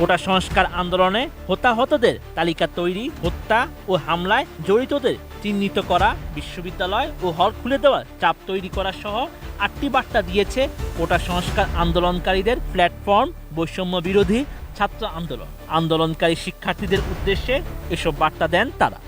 কোটা সংস্কার আন্দোলনে হতাহতদের তালিকা তৈরি, হত্যা ও হামলায় জড়িতদের চিহ্নিত করা, বিশ্ববিদ্যালয় ও হল খুলে দেওয়ার চাপ তৈরি করা সহ আটটি বার্তা দিয়েছে কোটা সংস্কার আন্দোলনকারীদের প্ল্যাটফর্ম বৈষম্য বিরোধী ছাত্র আন্দোলন। আন্দোলনকারী শিক্ষার্থীদের উদ্দেশ্যে এসব বার্তা দেন তারা।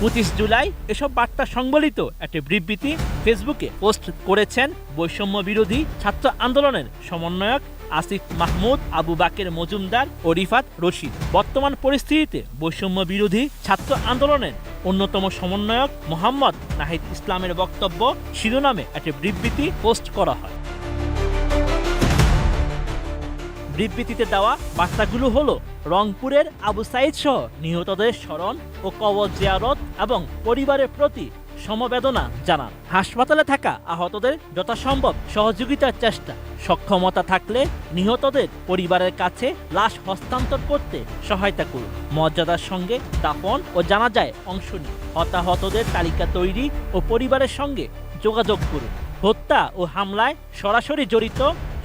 পঁচিশ জুলাই এসব বার্তা সংবলিত একটি বিবৃতি ফেসবুকে পোস্ট করেছেন বৈষম্য বিরোধী ছাত্র আন্দোলনের সমন্বয়ক আসিফ মাহমুদ, আবু বাকের মজুমদার ও রিফাত রশিদ। বর্তমান পরিস্থিতিতে বৈষম্য বিরোধী ছাত্র আন্দোলনের অন্যতম সমন্বয়ক মোহাম্মদ নাহিদ ইসলামের বক্তব্য শিরোনামে একটি বিবৃতি পোস্ট করা হয়। বিবৃতিতে দেওয়া বার্তাগুলো হলো রংপুরের আবু সাইদ সহ নিহতদের স্মরণ ও কবর জিয়ারত এবং পরিবারের প্রতি সমবেদনা জানান। হাসপাতালে থাকা আহতদের যথাসম্ভব সহযোগিতার চেষ্টা। সক্ষমতা থাকলে নিহতদের পরিবারের কাছে লাশ হস্তান্তর করতে সহায়তা করুন। মর্যাদার সঙ্গে দাফন ও জানাজায় অংশ নিন। হতাহতদের তালিকা তৈরি ও পরিবারের সঙ্গে যোগাযোগ করুন। হত্যা ও হামলায় সরাসরি জড়িত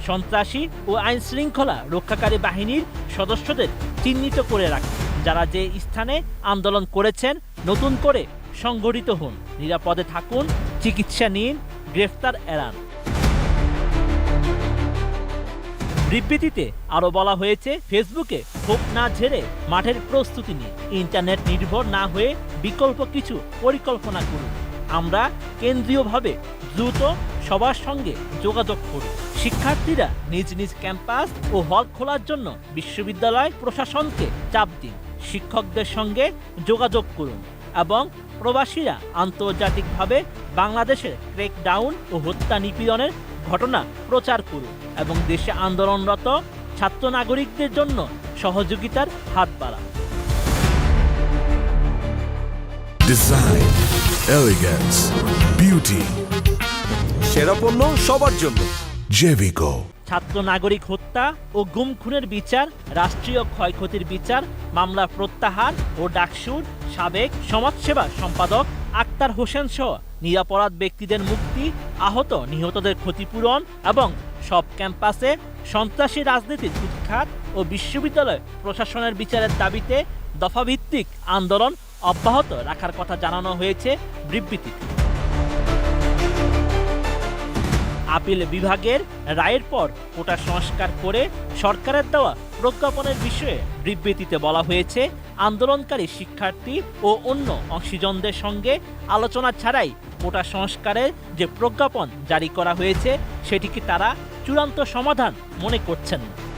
সন্ত্রাসী ও আইন শৃঙ্খলা রক্ষাকারী বাহিনীর সদস্যদের চিহ্নিত করে রাখুন যারা যে স্থানে আন্দোলন করেছেন, নতুন করে সংগঠিত হন। নিরাপদে থাকুন, চিকিৎসা নিন, গ্রেফতার এড়ান। বিবৃতিতে আরও বলা হয়েছে, ফেসবুকে ক্ষোভ না ঝেড়ে মাঠের প্রস্তুতি নিয়ে ইন্টারনেট নির্ভর না হয়ে বিকল্প কিছু পরিকল্পনা করুন। আমরা কেন্দ্রীয়ভাবে দ্রুত সবার সঙ্গে যোগাযোগ করুন শিক্ষার্থীরা নিজ নিজ ক্যাম্পাস ও হল খোলার জন্য বিশ্ববিদ্যালয় প্রশাসনকে চাপ দিন। শিক্ষকদের সঙ্গে যোগাযোগ করুন এবং প্রবাসীরা আন্তর্জাতিকভাবে বাংলাদেশের ক্রেকডাউন ও হত্যা নিপীড়নের ঘটনা প্রচার করুন এবং দেশে আন্দোলনরত ছাত্র নাগরিকদের জন্য সহযোগিতার হাত বাড়ান। Design, elegance, beauty, সেরা পণ্য সবার জন্য Jevico. ছাত্র নাগরিক হত্যা ও গুম খুনের বিচার রাষ্ট্রীয় ক্ষয়ক্ষতির বিচার মামলা প্রত্যাহার ও ডাকসুর সাবেক সমাজসেবা সম্পাদক আক্তার হোসেন সহ নিরাপরাধ ব্যক্তিদের মুক্তি আহত নিহতদের ক্ষতিপূরণ এবং সব ক্যাম্পাসে সন্ত্রাসী রাজনীতির উৎখাত ও বিশ্ববিদ্যালয় প্রশাসনের বিচারের দাবিতে দফাভিত্তিক আন্দোলন অব্যাহত রাখার কথা জানানো হয়েছে বিবৃতিতে। আপিল বিভাগের রায়ের পর কোটা সংস্কার করে সরকারের দেওয়া প্রজ্ঞাপনের বিষয়ে বিবৃতিতে বলা হয়েছে, আন্দোলনকারী শিক্ষার্থী ও অন্য অংশীজনদের সঙ্গে আলোচনা ছাড়াই কোটা সংস্কারের যে প্রজ্ঞাপন জারি করা হয়েছে সেটিকে তারা চূড়ান্ত সমাধান মনে করছেন না?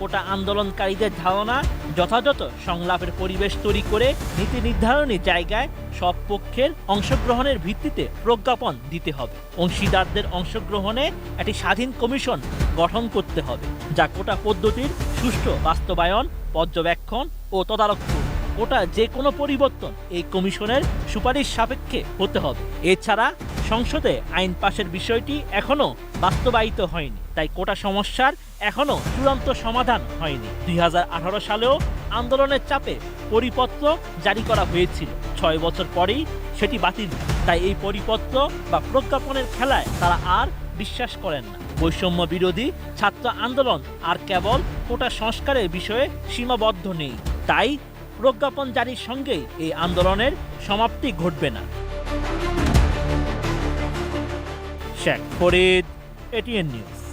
কোটা আন্দোলনকারীদের ধারণা, যথাযথ সংলাপের পরিবেশ তৈরি করে নীতি নির্ধারণী জায়গায় সব পক্ষের অংশগ্রহণের ভিত্তিতে প্রজ্ঞাপন দিতে হবে। অংশীদারদের অংশগ্রহণে একটি স্বাধীন কমিশন গঠন করতে হবে, যা কোটা পদ্ধতির সুষ্ঠু বাস্তবায়ন, পর্যবেক্ষণ ও তদারক কোটা যে কোনো পরিবর্তন এই কমিশনের সুপারিশ সাপেক্ষে হতে হবে। এছাড়া সংসদে আইন পাশের বিষয়টি এখনও বাস্তবায়িত হয়নি, তাই কোটা সমস্যার এখনও চূড়ান্ত সমাধান হয়নি। দুই হাজার আঠারো সালেও আন্দোলনের চাপে পরিপত্র জারি করা হয়েছিল। ছয় বছর পরেই সেটি বাতিল তাই এই পরিপত্র বা প্রজ্ঞাপনের খেলায় তারা আর বিশ্বাস করেন না। বৈষম্য বিরোধী ছাত্র আন্দোলন আর কেবল কোটা সংস্কারের বিষয়ে সীমাবদ্ধ নেই, তাই প্রজ্ঞাপন জারির সঙ্গে এই আন্দোলনের সমাপ্তি ঘটবে না। Sheikh Farid ATN news